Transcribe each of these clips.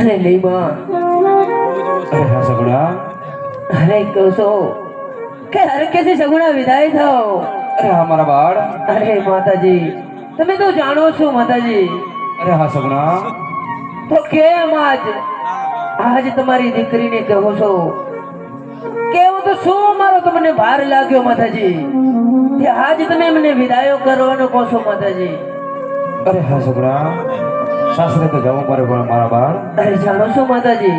અરે લીમા અરે હા સગુણા. અરે કહું છો કે હર કેસી સગુણા વિદાય થાઓ અરે હા મારા બાળ. અરે માતાજી તમે તો જાણો છો માતાજી. અરે હા સગુણા. તો કેમ આજ? આજ તમારી દીકરીને કહો છો કેવું તો શું મારો તમને ભાર લાગ્યો માતાજી? કે આજ તમે મને વિદાયો કરવાનો કહો છો માતાજી? અરે હા સગુણા સાસરે તો જવું પડે પણ મારા બાળ અરે જાણો છો માતાજી?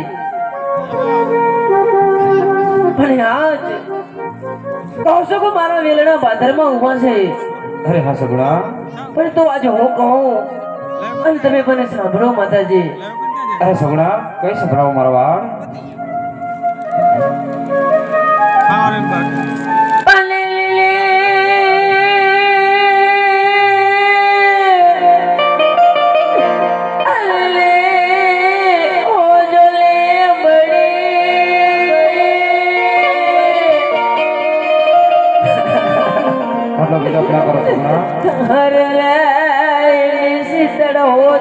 પણ આજ કહો છો કે મારા વેલણા ભાદરમાં ઊભા છે. અરે હા સગડા પણ તો આજે હું કહું અને તમે મને સાંભળો માતાજી. અરે સગડા કઈ સંભળાવો મારા બાળ पले ओले बड़े लाइ हो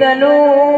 فتنوا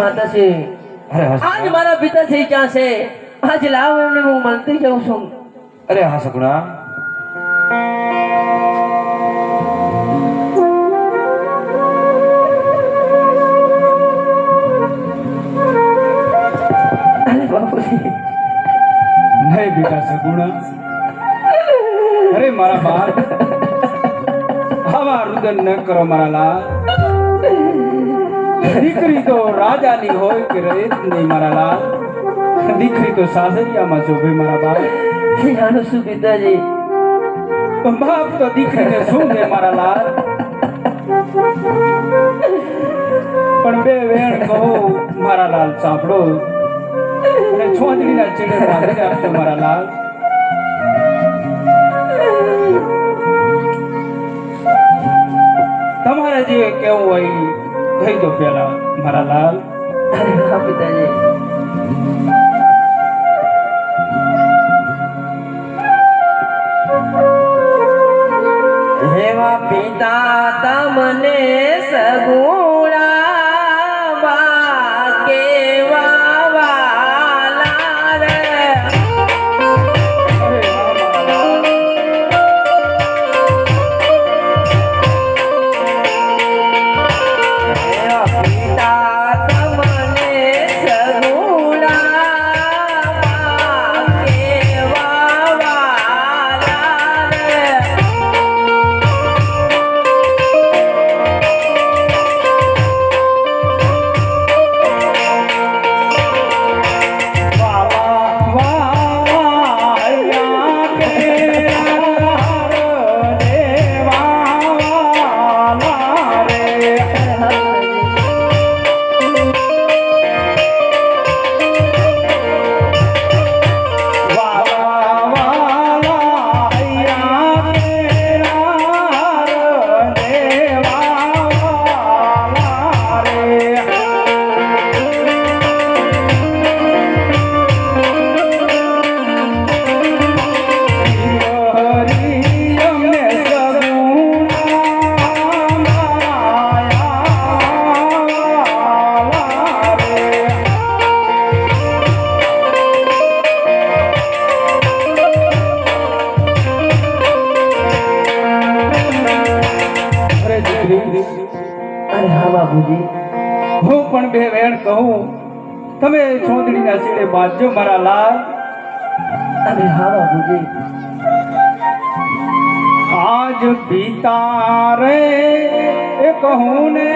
હા આજ મારા પિતાશ્રી ક્યાં છે? આજ લાવ એમને હું માનતી જાઉં છું. અરે હા સગુણા નહીં બેટા સગુણા અરે મારા બાપ. આવા રુદન ન કરો મારા લાલ. દીકરી તો રાજાની હોય કે રેતની મારા લાલ? દીકરી તો સાસરિયામાં શોભે મારા બાપ. જાણું છું પિતાજી? બાપ તો દીકરીને શું દે મારા લાલ? પણ બે વેણ કહો મારા લાલ સાંભળો. અને છોંદડીના ચીડે બાંધી રાખજો મારા લાલ. તમારે જે કેવું હોય ઈ કહી દો પેલા મારા લાલ હા પિતાજી હેવા પિતા તમને સગુણા બાંધજો મારા લાલ. અરે હા બાપુજી આજ પિતા રે એ કહું ને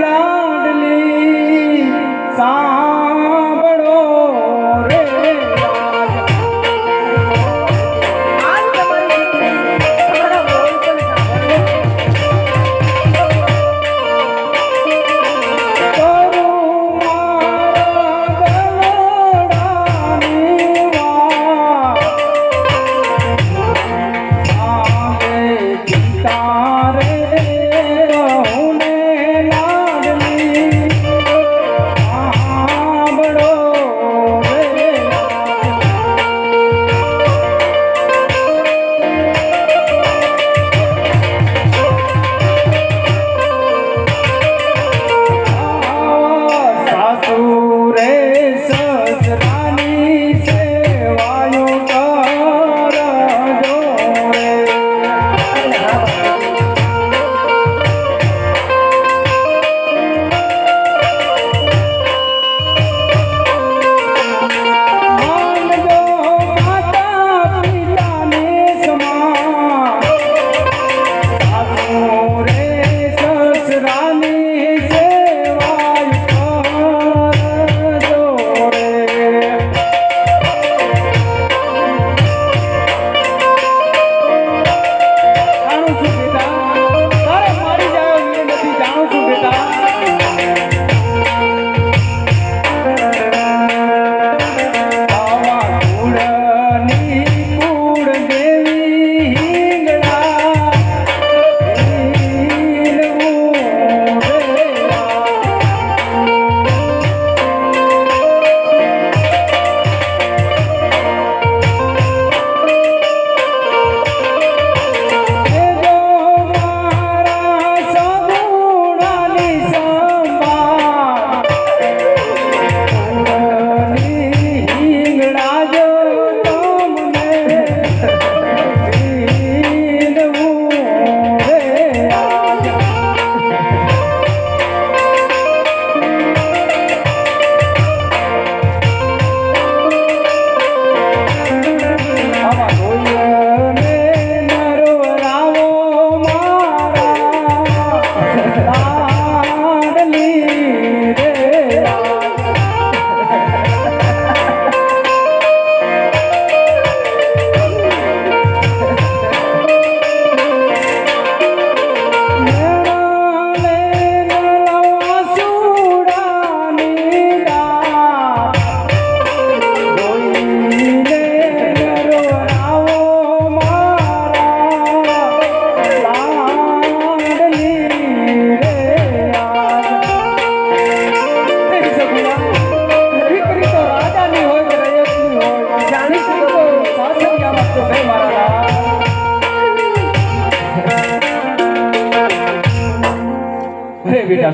લાડલી સાંભળો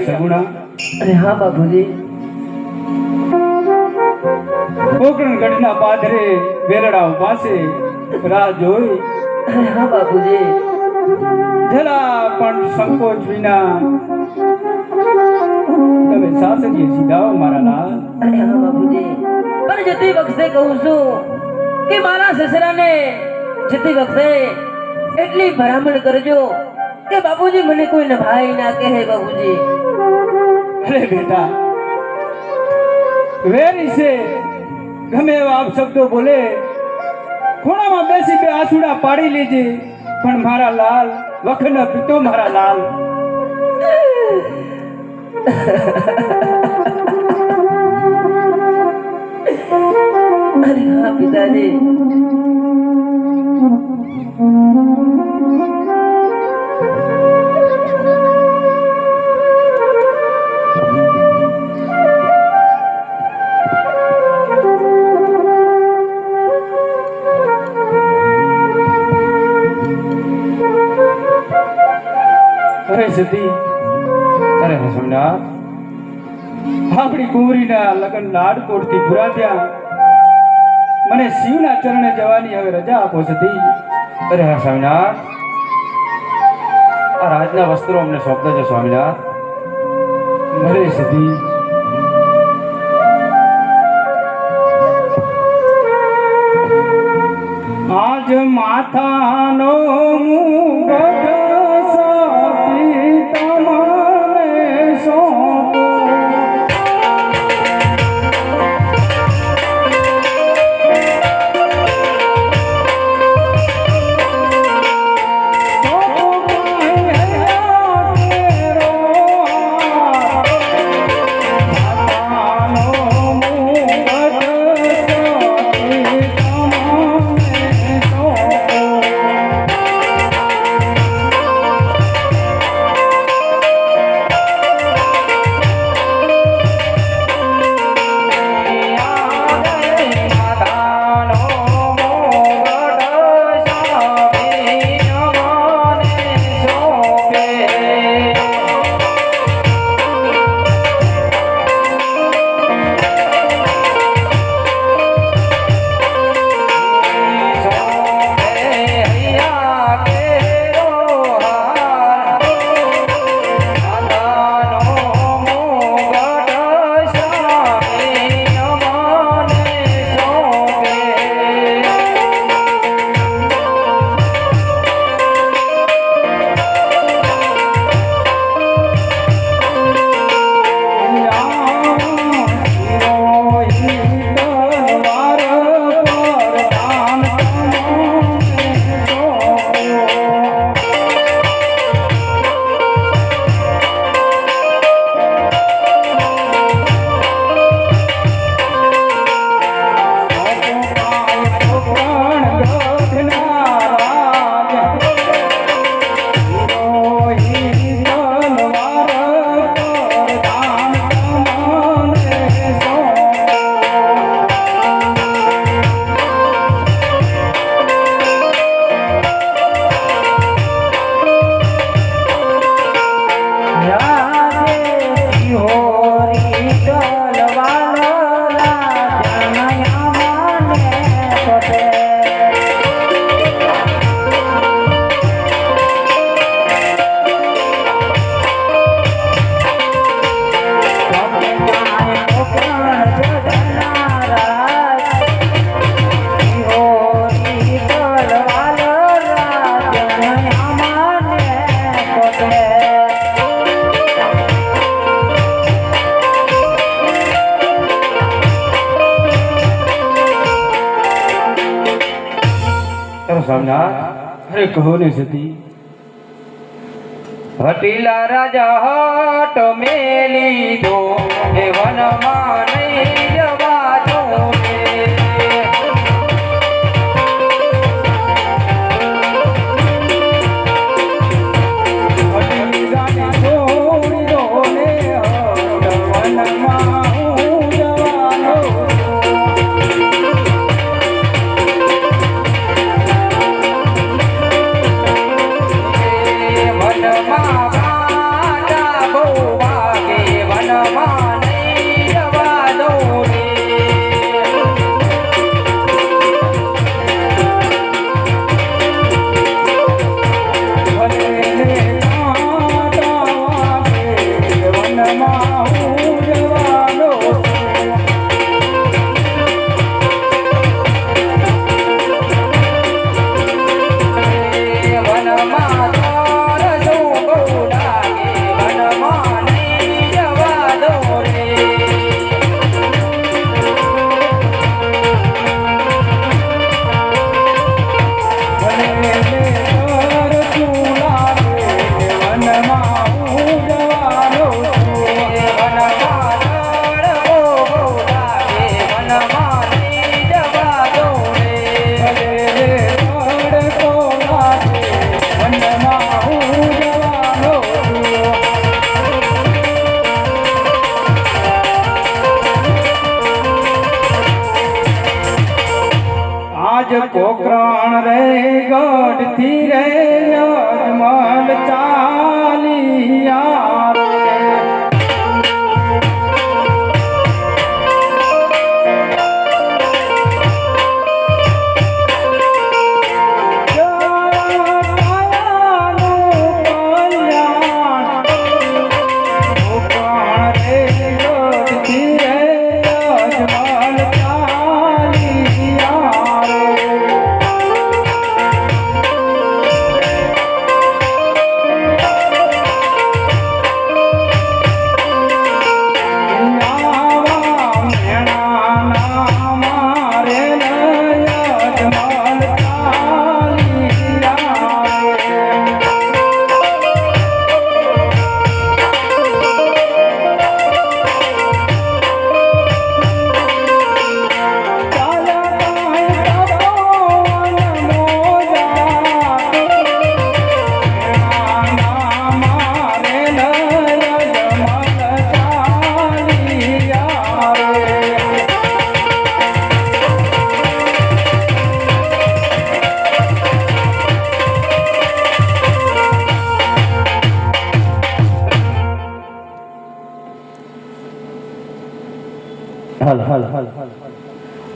સગુણા. અરે હા બાપુજી કોકણ ગઢના પાદરે વેલડાઓ પાસે રાહ જોઈ. અરે હા બાપુજી જરા પણ સંકોચ વિના તમે સાસરીએ સીધાઓ મારા લાલ. અરે હા બાપુજી પણ જતી વખતે કહું છું કે મારા સસરાને જતી વખતે એટલી ભલામણ કરજો કે બાપુજી મને કોઈ નભાઈ ના કહે બાપુજી અરે બેટા. વેરી છે. ગમે એવા આપ શબ્દો બોલે. ખૂણામાં બેસી બે આસુડા પાડી લીધી. પણ મારા લાલ, વખન પીતો મારા લાલ. અરે હા, પિતાજી. અરે સતી અરે સોમનાથ આપણી કુંવરીના લગ્ન લાડકોટથી પૂરા થયા. મને શિવના ચરણે જવાની હવે રજા આપો સતી અરે હા સ્વામિનાથ આ રાજના વસ્ત્રો અમને સોંપતા છે સ્વામિનાથ મળે સતી આજ માથાનો મુગટ અરે કહો ને સતી હટીલા રાજા હટ મેલી દો એ વનમાં આજ પોકરણ રે ગઢથી રે અજમલ ચાલિયા રે.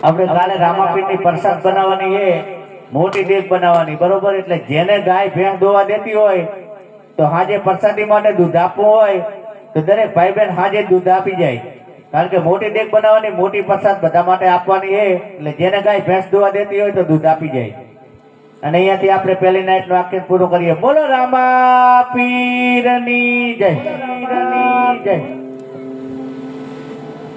આપણે કાલે રામાપીરની પ્રસાદ બનાવવાની એ મોટી દેખ બનાવવાની, બરોબર? એટલે જેને ગાય ભેંસ દોવા દેતી હોય, તો હાજે પ્રસાદી માટે દૂધ આપવું હોય, તો દરેક ભાઈ બહેન હાજે દૂધ આપી જાય. કારણ કે મોટી દેખ બનાવવાની, મોટી પ્રસાદ બધા માટે આપવાની એ, એટલે જેને ગાય ભેંસ દોવા દેતી હોય તો દૂધ આપી જાય. અને અહીંયાથી આપણે પહેલી નાઇટનું આખ્યાન પૂરું કરીએ. બોલો રામા પીરની જય જય.